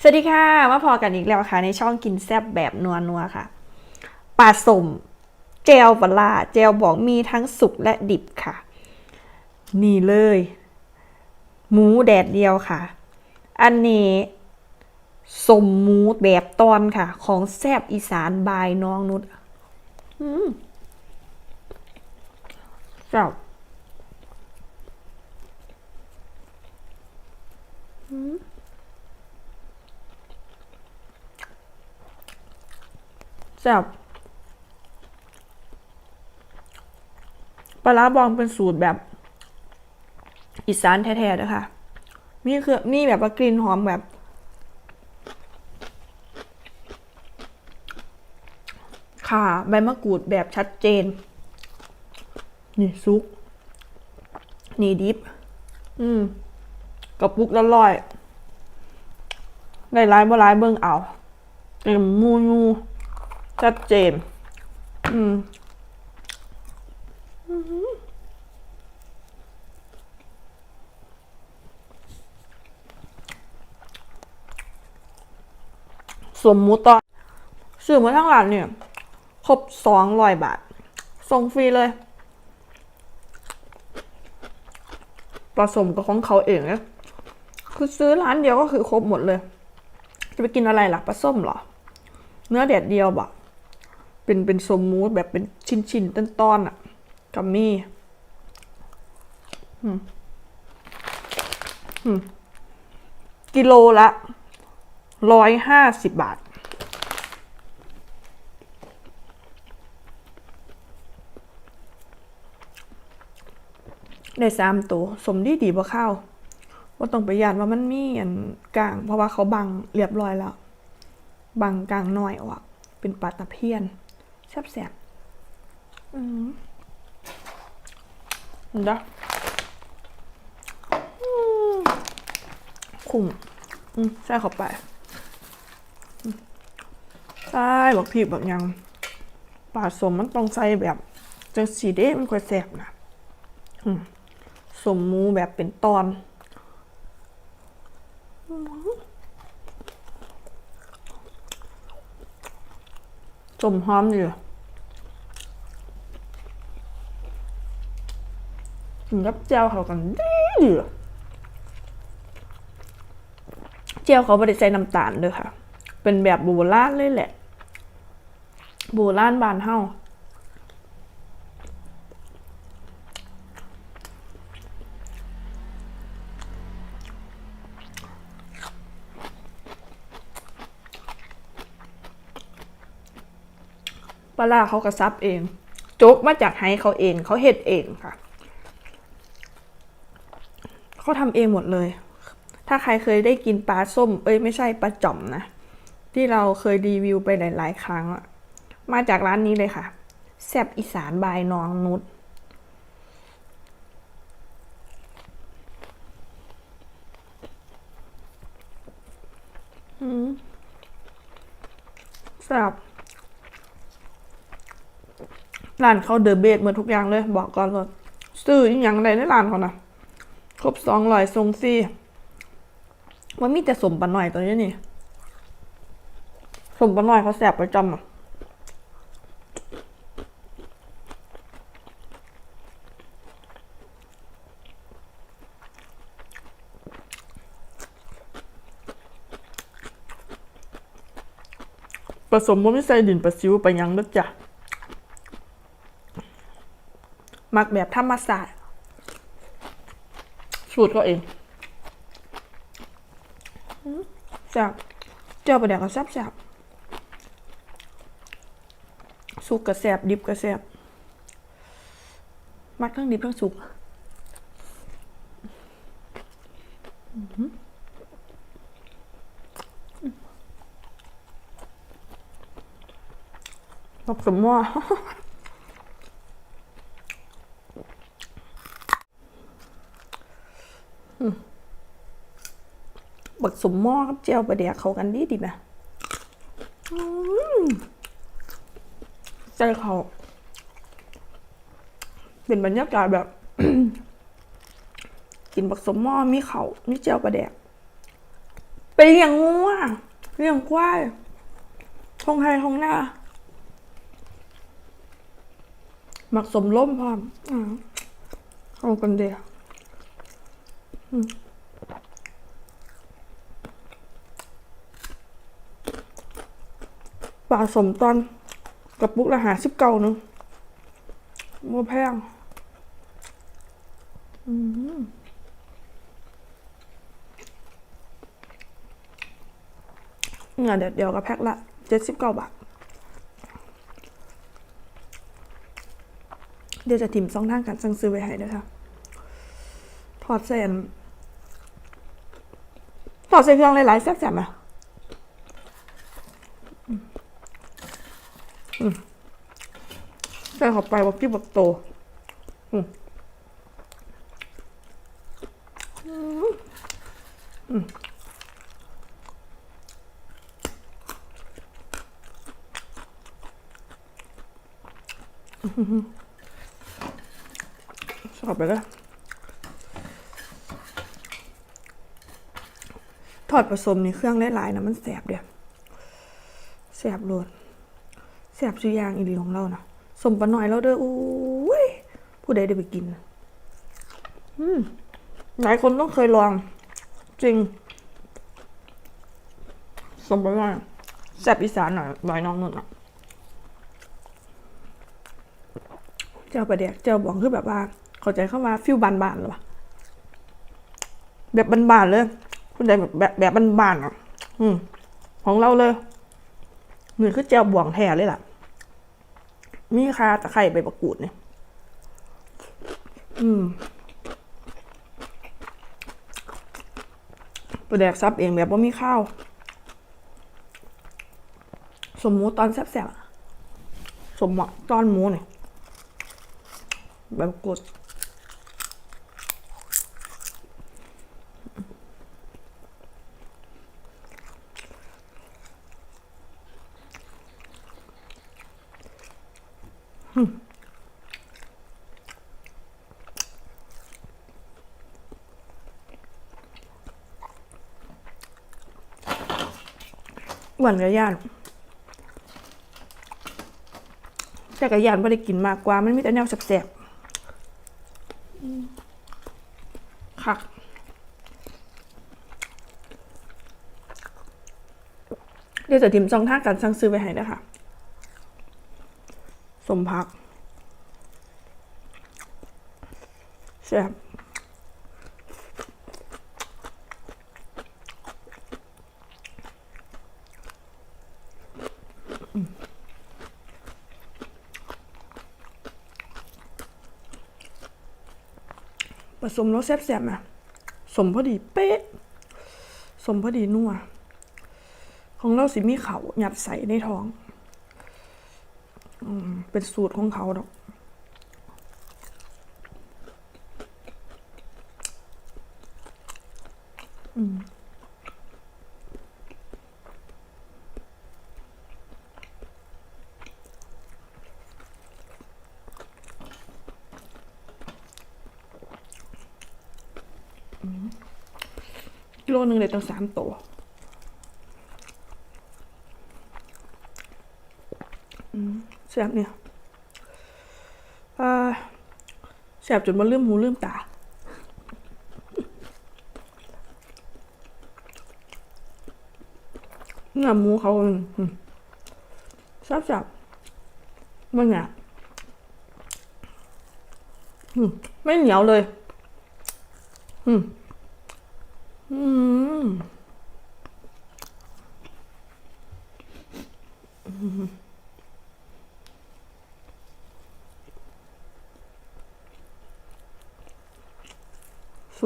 สวัสดีค่ะ มาพอกันอีกแล้วค่ะ ในช่องกินแซบแบบนัวนัวค่ะปลาสมเจลปลาเจลบอกมีทั้งสุกและดิบค่ะ นี่เลย หมูแดดเดียวค่ะ อันนี้สมหมูแบบตอนค่ะ ของแซบอีสานบายน้องนุชอืมเจ้า ซ่บปลาบองเป็นสูตรแบบ อีสานแท้ๆนะคะมีเครื่องมีแบบว่ากลิ่นหอมแบบค่ะใบมะกรูดแบบชัดเจน นี่ซุก นี่ดิบอืมกระปุกละร้อย ได้ร้ายบ่ร้ายเบิ่งเอาเต็มมูนู ชัดเจน อืมสมมุติตอนซื้อมาทั้งร้านเนี่ย ครบสองร้อยบาท ส่งฟรีเลยผสมกับของเขาเองเนี่ยคือซื้อร้านเดียวก็คือครบหมดเลย จะไปกินอะไรล่ะปลาส้มเหรอ เนื้อแดดเดียวบะ เป็นเป็นสมมูสแบบเป็นชิ้นชิ้นๆต้นตอนอะกัมมี่อืมอืมกิโลละร้อยห้าสิบบาท ได้สามตัว สมดีดีบ่ข้าวว่าต้องไปยานว่ามันมีอันกลาง เพราะว่าเขาบังเรียบร้อยแล้ว บังกลางหน่อยออก เป็นปลาตะเพียน แซ่บแซ่บๆอืมเห็นปะอืมคุ้มอืมใส่เข้าไปอืมใส่บักพริกแบบยังปลาสมมันต้องใส่แบบจังสีเด้มันค่อยแซ่บนะอืมสมหมูแบบเป็นตอน สมหอมอยู่กินกับเจียวเขากันดีดีเจียวเขาไม่ได้ใส่น้ำตาลเลยค่ะ เป็นแบบโบราณเลยแหละ โบราณบานเฮา ปลาเขากระซับเองโจ๊กมาจากไฮเขาเอง เขาเฮ็ดเองค่ะ เขาทำเองหมดเลย ถ้าใครเคยได้กินปลาส้ม เอ้ยไม่ใช่ปลาจ่อมนะ ที่เราเคยรีวิวไปหลาย ๆ ครั้ง มาจากร้านนี้เลยค่ะ แซบอีสานบายน้องนุชอืมแซบ ร้านเขาเดอะเบสเหมือนทุกอย่างเลย บอกก่อนเลยซื้ออย่างไรในร้านเขานะครบสองร้อยทรงซี่มันมีแต่สมปลาหน่อยตัวนี้นี่ สมปลาหน่อยเขาแสบประจำอะผสมว่าไม่ใส่ดินประซิวไปยังนะจ๊ะ มักแบบธรรมศาสตร์ สูตรก็เองอืมแซ่บเจ้าประเดี๋ยวก็แซ่บแซ่บสุกกระแซ่บดิบกระแซ่บมักทั้งดิบทั้งสุกอื้อหือบักสมหม้ บักสมหม้อกับเจียวปลาเดียกเขากันดีดีไหมใจเขาเป็นบรรยากาศแบบ กินบักสมหม้อมีเขามีเจียวปลาแดกไปเลี้ยงงัวเลี้ยงควายทงไทยทงหน้าหมักสมล้มพร้อมอ่าเอากันเดียว ปลาสมตอนกระปุกละหาสิบเก้านึงมัแพงอืมเนี่ยเดี๋ยวเดี๋ยวก็แพ็คละเจ็ดสิบเก้าบาท เดี๋ยวจะถิ่มซองทางการสั่งซื้อไว้ให้ด้วยค่ะ ถอดเส้นถอดใส่เครื่องหลายๆแซ่บๆอะใส่เข้าไปบักที่บักโตอืมอืมอืมชอบไปเลย ทอดผสมนี่เครื่องหลายๆนะมันแสบเดียวแสบโลดแสบสุยางอีหลีของเรานะสมปะหน่อยแล้วเด้ออุ้ยผู้ใดได้ไปกินอืมหลายคนต้องเคยลอง จริง สมปะหน่อยแสบอีสานหน่อยหน่อยน้องนุ่นอะเจ้าประเดี๋ยวเจ้าบอกคือแบบว่า เข้าใจเข้ามาฟิวบานๆหรอแบบบานๆเลย คุณใจแบบแบบแบบบานๆอะ อืม ของเราเลยนี่คือเจียวบวงแท้เลยล่ะ มีคาตะไคร่ใบประกูดเนี่ย อืมประแดกซับเองแบบว่ามีข้าว สมมูตอนแซ่บๆอะสมมตอนหมูเนี่ยแบบกด หวานกับย่านแต่กับย่านไม่ได้กินมากกว่า มันมีแต่แนวแสบๆค่ะเดี๋ยวจะทิมช่องทางการสั่งซื้อไปให้ด้วยค่ะ สมพักแซ่บผสมรสแซ่บๆนะสมพอดีเป๊ะ สมพอดีนัว ของเราสิมีเขาหยัดใส่ในท้อง เป็นสูตรของเขาดอกอืมกิโลหนึ่งเลยตั้งสามตัวอืม แสบเนี่ยแสบจนมาลืมหูลืมตาเนื้อหมูเขาอืมแซ่บแซ่บมันเนี่ยอืมไม่เหนียวเลย อืม อืม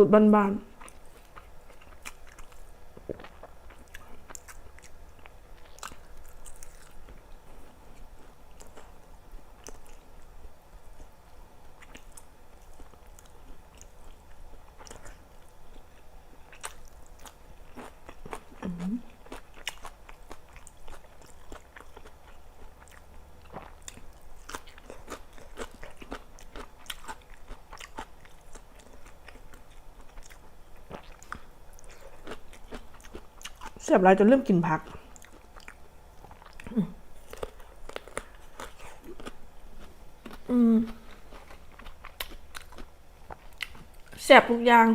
สูตรบ้าน แซ่บลายจนเริ่มกินผัก อืมแซ่บทุกอย่าง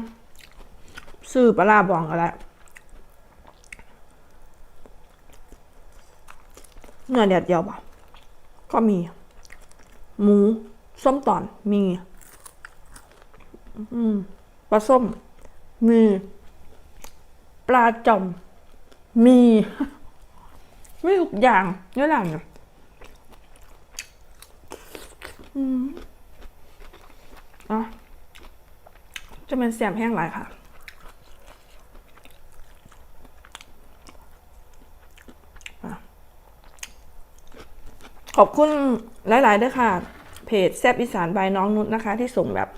ซื้อปลาบองก็แล้วเนื้อแดดเดียวป่ะก็มี หมู ส้มตอนมี อืมปลาส้ม มี ปลาจอม มีไม่ทุกอย่างเนื้อหลังเนี่ยอืมอะจะเป็นแสมแห้งหลายค่ะขอบคุณหลายๆด้วยค่ะ เพจแซบอีสานบายน้องนุชนะคะ ที่ส่งแบบ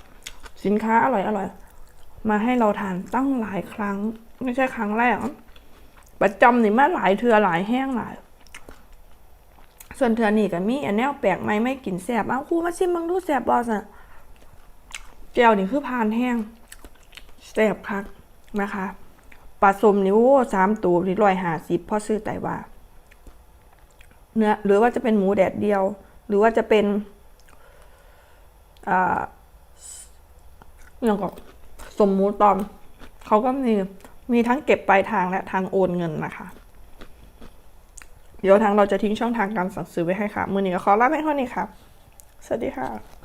สินค้าอร่อยอร่อยๆมาให้เราทานตั้งหลายครั้ง ไม่ใช่ครั้งแรก ประจำนี่มาหลายเทือหลายแห้งหลาย ส่วนเทือนี่ก็มีอันแนวแปลกใหม่ไม่กินแสบอ้าวครูมาชิมมึงดูแสบบอสอะเจลนี่คือพานแห้งแสบคักนะคะปลาสมนี่โอ้สามตัวนี่ร้อยห้าสิบพอซื้อไตว่าเนื้อหรือว่าจะเป็นหมูแดดเดียว หรือว่าจะเป็นอ่าอย่างกับสมหมูตอม เขาก็มี มีทั้งเก็บปลายทางและทางโอนเงินนะคะ เดี๋ยวทางเราจะทิ้งช่องทางการสั่งซื้อไว้ให้ค่ะ มือนี้ก็ขอลาไปเท่านี้ครับ สวัสดีค่ะ